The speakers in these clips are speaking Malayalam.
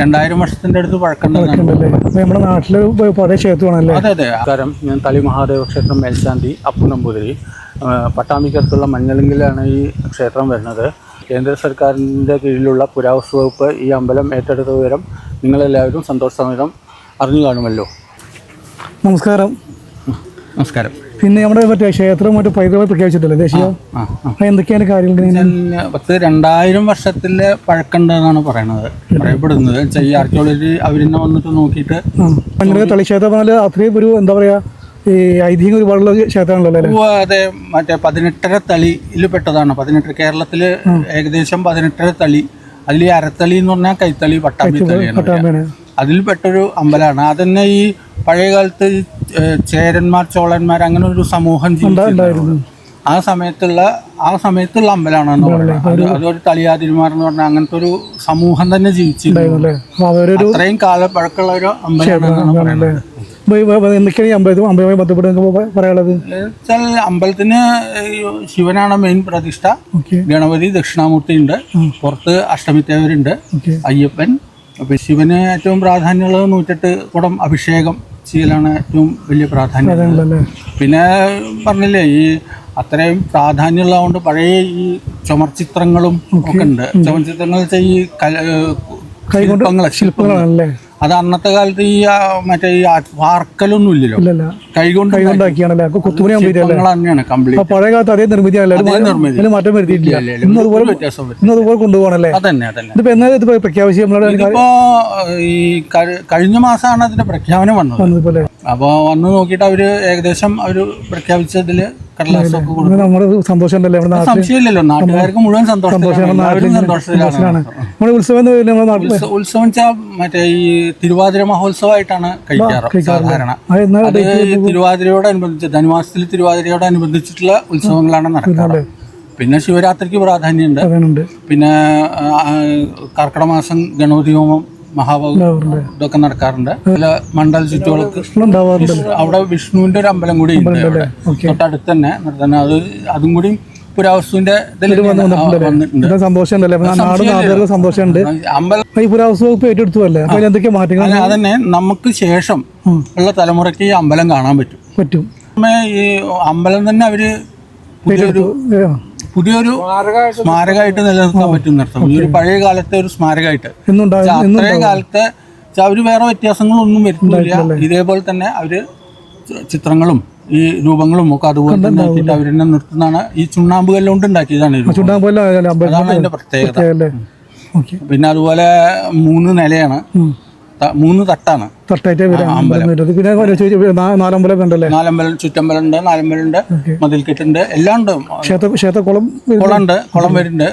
രണ്ടായിരം വർഷത്തിന്റെ അടുത്ത് പഴക്കം നമ്മുടെ നാട്ടിൽ പഴയ ക്ഷേത്രമാണല്ലേ അതെ അതെ. കാരണം ഞാൻ തളി മഹാദേവ ക്ഷേത്രം മേൽശാന്തി അപ്പു നമ്പൂതിരി പട്ടാമ്പിക്കടുത്തുള്ള മഞ്ഞളിങ്കിലാണ് ഈ ക്ഷേത്രം വരുന്നത്. കേന്ദ്ര സർക്കാരിന്റെ കീഴിലുള്ള പുരാവസ്തു വകുപ്പ് ഈ അമ്പലം ഏറ്റെടുത്ത വിവരം നിങ്ങളെല്ലാവരും സന്തോഷസമേതം അറിഞ്ഞു കാണുമല്ലോ. നമസ്കാരം. നമസ്കാരം. പിന്നെ നമ്മുടെ മറ്റേ ക്ഷേത്രം മറ്റേ പൈതൃകം പ്രഖ്യാപിച്ചിട്ടില്ല ദേശീയ? എന്തൊക്കെയാണ് കാര്യങ്ങൾ പത്ത് രണ്ടായിരം വർഷത്തിലെ പഴക്കണ്ടെന്നാണ് പറയണത്. പറയപ്പെടുന്നത്. ഈ ആർക്കിയോളജി അവരിന്നെ വന്നിട്ട് നോക്കിയിട്ട് പണ്ടൊക്കെ തളിക്ഷേത്രം തളി പറഞ്ഞാൽ അത്രയും ഒരു എന്താ പറയാ ഈ ഐതിഹ്യം ഒരുപാടുള്ള ക്ഷേത്രമാണല്ലോ അതെ. മറ്റേ പതിനെട്ടര തളിയിൽ പെട്ടതാണ്. പതിനെട്ടര കേരളത്തിൽ ഏകദേശം പതിനെട്ടര തളി. അതിൽ ഈ അരത്തളി എന്ന് പറഞ്ഞാൽ കൈത്തളി പട്ടാമ്പി തളിയാണ്. അതിൽപ്പെട്ടൊരു അതിൽ പെട്ടൊരു അമ്പലമാണ് അതന്നെ ഈ പഴയ കാലത്ത് ചേരന്മാർ ചോളന്മാർ അങ്ങനെ ഒരു സമൂഹം ജീവിച്ചിരുന്നു ആ സമയത്തുള്ള ആ സമയത്തുള്ള അമ്പലമാണെന്ന് പറയുന്നത് അത് അതൊരു തളിയാതിരിമാർ എന്ന് പറഞ്ഞാൽ അങ്ങനത്തെ ഒരു സമൂഹം തന്നെ ജീവിച്ചിരുന്നു. അത്രയും കാല പഴക്കമുള്ള ഒരു അമ്പലമാണെന്നാണ് പറയുന്നത്. എന്തൊക്കെയാണ് അമ്പലവുമായി ബന്ധപ്പെട്ട് പറയാനുള്ളത്? വെച്ചാൽ അമ്പലത്തിന് ശിവനാണ് മെയിൻ പ്രതിഷ്ഠ. ഗണപതി ദക്ഷിണാമൂർത്തി ഉണ്ട്. പുറത്ത് അഷ്ടമിത്തേവരുണ്ട്. അയ്യപ്പൻ. അപ്പൊ ശിവന് ഏറ്റവും പ്രാധാന്യമുള്ളത് നൂറ്റെട്ട് കുടം അഭിഷേകം. ചെയ്യലാണ് ഏറ്റവും വലിയ പ്രാധാന്യം പിന്നെ പറഞ്ഞില്ലേ ഈ അത്രയും പ്രാധാന്യമുള്ളതുകൊണ്ട് പഴയ ഈ ചുമർചിത്രങ്ങളും ഒക്കെ ഉണ്ട്. ചുമർചിത്രങ്ങൾ വെച്ചാൽ ഈ ശില്പങ്ങളെ. ശില്പങ്ങളാണല്ലേ? അത് അന്നത്തെ കാലത്ത് ഈ ആ, മറ്റേ ഈ ആ- വാർക്കലൊന്നും ഇല്ലല്ലോ. ഇല്ലല്ല. കൈകൊണ്ട് അപ്പൊ കൊത്തുപണി കംപ്ലീറ്റ് അല്ലേ ശില്പങ്ങൾ തന്നെയാണ് ആ കംപ്ലീറ്റ് പഴയ കാലത്ത് അതേ നിർമ്മിതിയാണല്ലേ? അതേ നിർമ്മിതി. അതിന് മാറ്റം വരുത്തിയിട്ടില്ല. ഇല്ല, ഇല്ല, ഇന്ന് ഒരു അതുപോലെ വ്യത്യാസം വരും ഇന്ന് അതുപോലെ കൊണ്ടുപോകണല്ലേ? അതന്നെ അതന്നെ. ഇതിപ്പോ എന്നാ ഇതിപ്പോ പ്രഖ്യാപിച്ചു നമ്മളോട് ഇതിപ്പോ ഈ കഴി- കഴിഞ്ഞ മാസമാണ് അതിന്റെ പ്രഖ്യാപനം വന്നത്. വന്നതുപോലെ അപ്പോൾ വന്ന് നോക്കിയിട്ട് അവർ ഏകദേശം അവർ പ്രഖ്യാപിച്ചതിൽ കടലാസൊക്കെ നമ്മുടെ സന്തോഷം ഉണ്ടല്ലേ നമ്മുടെ സംശയമില്ലല്ലോ. നാട്ടുകാർക്ക് മുഴുവൻ സന്തോഷത്തിലാണ്. നമ്മുടെ ഉത്സവം എന്ന് നമ്മുടെ നാട്ടിൽ ഉത്സവം വെച്ചാൽ മറ്റേ ഈ തിരുവാതിര മഹോത്സവമായിട്ടാണ് കഴിക്കാറ് സാധാരണ. അത് തിരുവാതിരയോടനുബന്ധിച്ച് ധനുമാസത്തിൽ തിരുവാതിരയോടനുബന്ധിച്ചിട്ടുള്ള ഉത്സവങ്ങളാണ് നടക്കുന്നത് പിന്നെ ശിവരാത്രിക്ക് പ്രാധാന്യമുണ്ട്. പിന്നെ കർക്കിടമാസം ഗണപതി ഹോമം ഇതൊക്കെ നടക്കാറുണ്ട്. ചില മണ്ഡല ചുറ്റുകൾക്ക് അവിടെ വിഷ്ണുവിന്റെ ഒരു അമ്പലം കൂടി ഉണ്ട് തൊട്ടടുത്ത് തന്നെ നിർത്തന്നെ അത് അതും കൂടി പുരാവസ്തുവിന്റെ സന്തോഷമുണ്ട്. അമ്പലം ഈ പുരാവസ്തു വകുപ്പ് ഏറ്റെടുത്തു അല്ലേ എന്തൊക്കെ മാറ്റങ്ങൾ അതന്നെ. നമുക്ക് ശേഷം ഉള്ള തലമുറയ്ക്ക് ഈ അമ്പലം കാണാൻ പറ്റും. പറ്റും. ഈ അമ്പലം തന്നെ അവർ പുതിയൊരു പുതിയൊരു സ്മാരകമായിട്ട് നിലനിർത്താൻ പറ്റും നിർത്തും ഈ ഒരു പഴയ കാലത്തെ ഒരു സ്മാരകമായിട്ട്. അത്രയും കാലത്തെ അവർ വേറെ വ്യത്യാസങ്ങളൊന്നും വരുന്നില്ല. ഇതേപോലെ തന്നെ അവർ ചിത്രങ്ങളും ഈ രൂപങ്ങളും ഒക്കെ അതുപോലെ തന്നെ ആക്കിയിട്ട് അവരെന്നെ നിർത്തുന്നതാണ്. ഈ ചുണ്ണാമ്പ് കല്ലുകൊണ്ട് ഉണ്ടാക്കിയതാണ് അതാണ് അതിന്റെ പ്രത്യേകത. പിന്നെ അതുപോലെ മൂന്ന് നിലയാണ്. മൂന്ന് തട്ടാണ്. തട്ടായിട്ടേ പിന്നെ നാലമ്പലം ഉണ്ടല്ലേ? നാലമ്പലം ചുറ്റമ്പലം ഉണ്ട് നാലമ്പലം ഉണ്ട് മതിൽക്കെട്ടുണ്ട്. എല്ലാം ഉണ്ട്. ക്ഷേത്ര ക്ഷേത്രക്കുളം കുളം ഉണ്ട് കുളം വരുന്നുണ്ട്.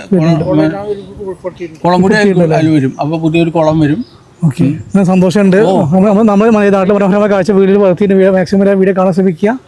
കുളം- കൂടി അതിൽ വരും. അപ്പൊ പുതിയൊരു കുളം വരും. ഓക്കെ. സന്തോഷമുണ്ട്. നമ്മൾ നമ്മുടെ നാട്ടിലെ മനോഹരമായ കാഴ്ച വീഡിയോ വളർത്തിയിട്ട് മാക്സിമം വീഡിയോ കാണാൻ ശ്രമിക്കുക.